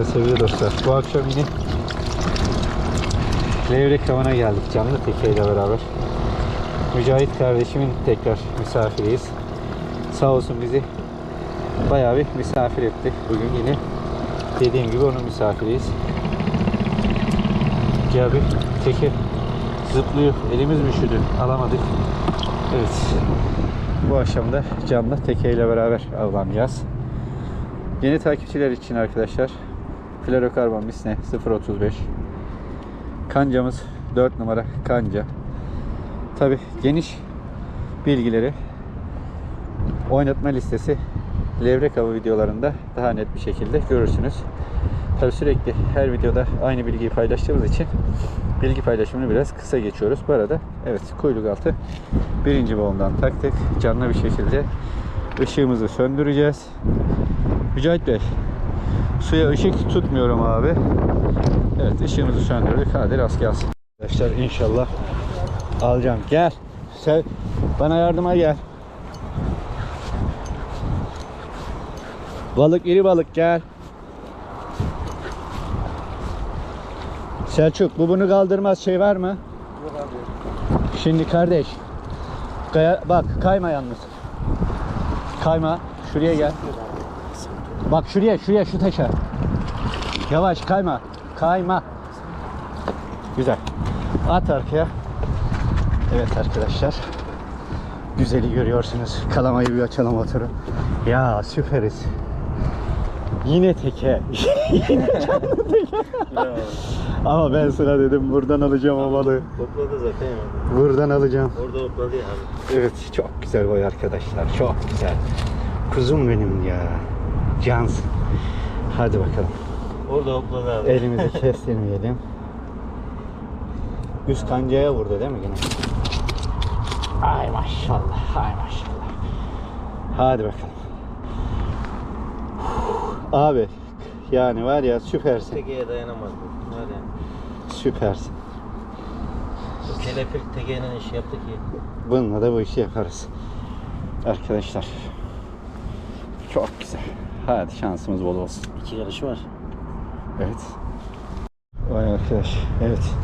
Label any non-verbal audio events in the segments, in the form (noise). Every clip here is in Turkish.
arkadaşlar, sevgili dostlar. Bu akşam yine Levrek Havan'a geldik canlı tekeyle beraber. Mücahit kardeşimin tekrar misafiriyiz. Sağ olsun bizi bayağı bir misafir etti. Bugün yine dediğim gibi onun misafiriyiz. Ya bir teke zıplıyor. Elimiz mi üşüdü? Alamadık. Evet. Bu akşam da canlı tekeyle beraber avlanacağız. Yeni takipçiler için arkadaşlar Fluorokarbon Misne 035 Kancamız 4 numara kanca. Tabi geniş bilgileri oynatma listesi levrek avı videolarında daha net bir şekilde görürsünüz. Tabi sürekli her videoda aynı bilgiyi paylaştığımız için bilgi paylaşımını biraz kısa geçiyoruz. Bu arada evet kuyruk altı birinci bolundan taktık. Canlı bir şekilde ışığımızı söndüreceğiz. Mücahit Bey suya ışık tutmuyorum abi. Evet ışığımızı söndürdük. Hadi rast gelsin. Arkadaşlar inşallah alacağım. Gel. Sen bana yardıma gel. Balık iri balık gel. Selçuk bu bunu kaldırmaz şey var mı? Şimdi kardeş. Kaya, bak kayma yalnız. Kayma. Şuraya gel. Bak şuraya şuraya şu taşa. Yavaş kayma. Kayma. Güzel. At arkaya. Evet arkadaşlar. Güzeli görüyorsunuz. Kalamayı bir açalım motoru. Ya süperiz. Yine teke. (laughs) Yine canlı teke. Ama ben sana dedim buradan alacağım o balığı. Topladı zaten ya. Buradan alacağım. Orada topladı ya. Evet çok güzel boy arkadaşlar. Çok güzel. Kuzum benim ya. Cansın. Hadi bakalım. Orada topladı abi. Elimizi (laughs) kestirmeyelim. Üst kancaya vurdu değil mi yine? Ay maşallah. Ay maşallah. Hadi bakalım. Abi yani var ya süpersin. Tekeye dayanamaz bu. Var ya. Süpersin. Kelepir tekeyle iş yaptı ki. Bununla da bu işi yaparız. Arkadaşlar. Çok güzel. Hadi şansımız bol olsun. İki yarış var. Evet. Vay arkadaş. Evet.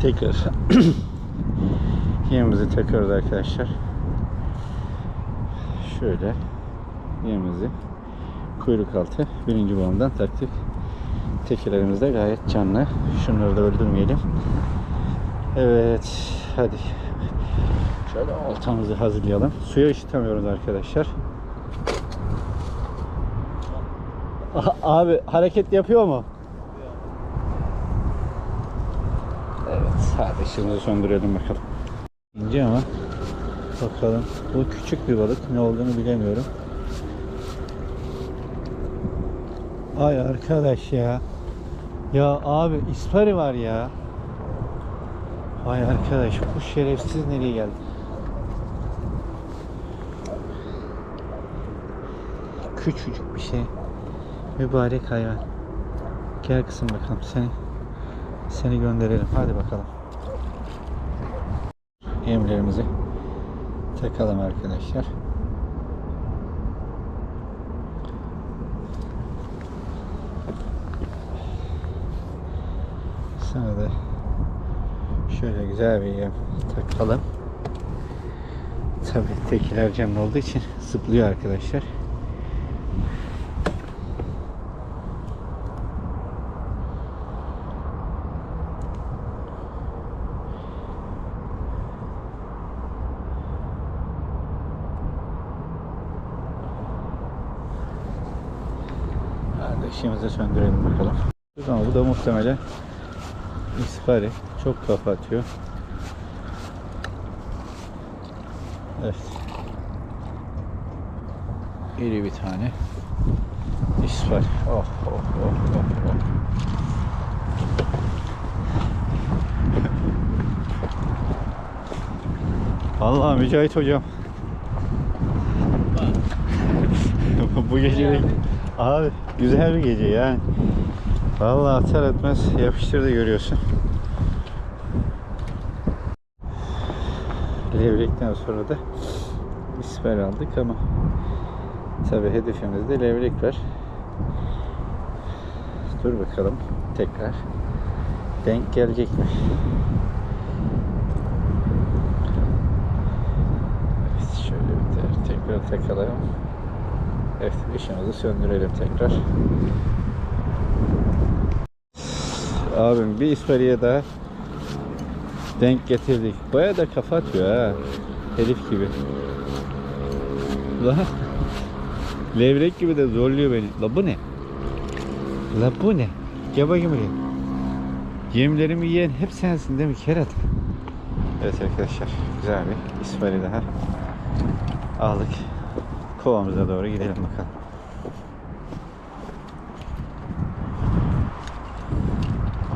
Tekrar (clears throat) yemimizi takıyoruz arkadaşlar. Şöyle yemimizi kuyruk altı birinci bağımdan taktık. Tekilerimiz de gayet canlı. Şunları da öldürmeyelim. Evet. Hadi. Şöyle oltamızı hazırlayalım. Suya ışıtamıyoruz arkadaşlar. (laughs) Abi hareket yapıyor mu? Evet, hadi ışığımızı söndürelim bakalım. İnce ama bakalım. Bu küçük bir balık. Ne olduğunu bilemiyorum. Ay arkadaş ya. Ya abi ispari var ya. Ay arkadaş bu şerefsiz nereye geldi? Küçücük bir şey. Mübarek hayvan. Gel kızım bakalım seni seni gönderelim. Hadi bakalım. Yemlerimizi takalım arkadaşlar. Sana da şöyle güzel bir yem takalım. Tabii tekiler camlı olduğu için zıplıyor arkadaşlar. Hadi ışığımızı söndürelim bakalım. Ama bu da muhtemelen ispari. Çok kafa atıyor. Evet. İri bir tane. İspari. Oh oh oh oh oh. Vallahi Mücahit hocam. (laughs) bu gece abi güzel bir gece yani. Vallahi atar etmez yapıştırdı görüyorsun. Levrekten sonra da isper aldık ama tabi hedefimizde levrek var. Dur bakalım tekrar. Denk gelecek mi? Evet, şöyle bir de tekrar takalım. Evet, ışığımızı söndürelim tekrar. Abim bir İspariye daha denk getirdik. Baya da kafa atıyor ha. Herif gibi. Lan. Levrek gibi de zorluyor beni. La bu ne? La bu ne? Gel bakayım buraya. Yemlerimi yiyen hep sensin değil mi Kerat? Evet arkadaşlar güzel bir ispari daha aldık. Kovamıza doğru gidelim bakalım.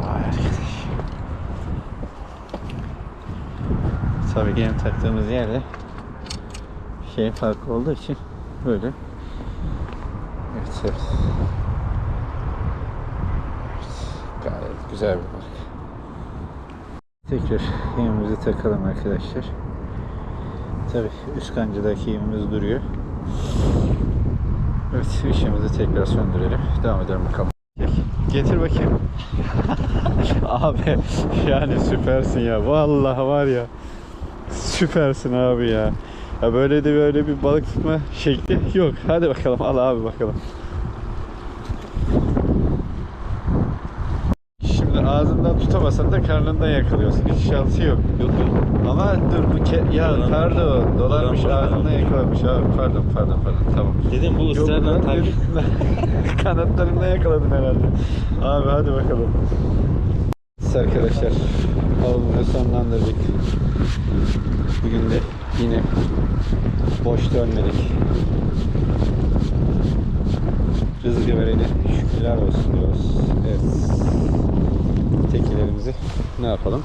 Vay arkadaş. Tabii yem taktığımız yerle şey farklı olduğu için böyle. Evet, evet. Evet, Gayet güzel bir balık. Tekrar yemimizi takalım arkadaşlar. Tabii üst kancadaki yemimiz duruyor. Evet ışığımızı tekrar söndürelim. Devam edelim bakalım. Getir bakayım. (laughs) abi yani süpersin ya. Vallahi var ya. Süpersin abi ya. Ya böyle de böyle bir balık tutma şekli yok. Hadi bakalım al abi bakalım. Şimdi ağzından tutamasan da karnından yakalıyorsun. Hiç şansı yok. Yok yok. Ama dur bu ke- ya Dolan- pardon dolarmış Dolan- ağzından yakalamış abi pardon pardon pardon tamam. Dedim bu ısrarla lan, takip. dedim. (laughs) Kanatlarından yakaladın herhalde. Abi hadi bakalım. Evet arkadaşlar avımızı sonlandırdık. Bugün de yine boş dönmedik. Rızkı verene şükürler olsun diyoruz. Evet. Tekilerimizi ne yapalım?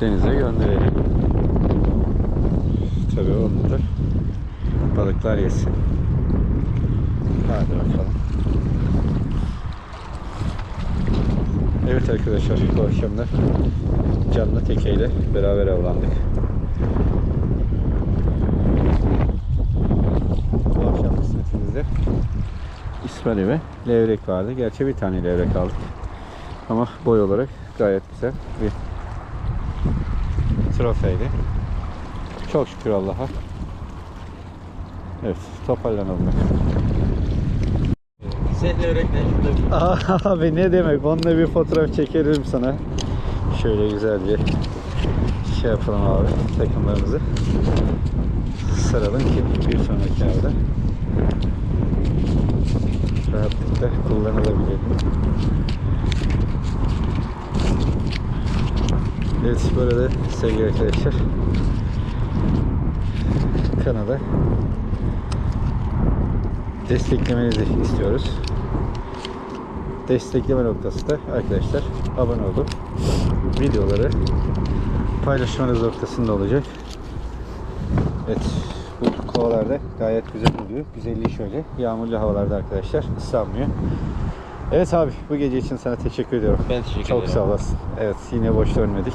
Denize gönderelim. Tabii onu da balıklar yesin. Hadi bakalım. Evet arkadaşlar bu akşam da canlı tekeyle beraber avlandık. Bu akşam kısmetimizde İspari ve levrek vardı. Gerçi bir tane levrek aldık. Ama boy olarak gayet güzel bir trofeydi. Çok şükür Allah'a. Evet toparlanalım. Sen levrekle şurada bir (laughs) Abi ne demek? Onunla bir fotoğraf çekerim sana. Şöyle güzel bir şey yapalım abi. Takımlarımızı saralım ki bir sonraki avda rahatlıkla kullanılabilir. Evet bu arada sevgili arkadaşlar kanala desteklemenizi istiyoruz destekleme noktası da arkadaşlar abone olup videoları paylaşmanız noktasında olacak. Evet bu kovalarda gayet güzel oluyor. Güzelliği şöyle yağmurlu havalarda arkadaşlar ıslanmıyor. Evet abi bu gece için sana teşekkür ediyorum. Ben teşekkür Çok ederim. sağ olasın. Evet yine boş dönmedik.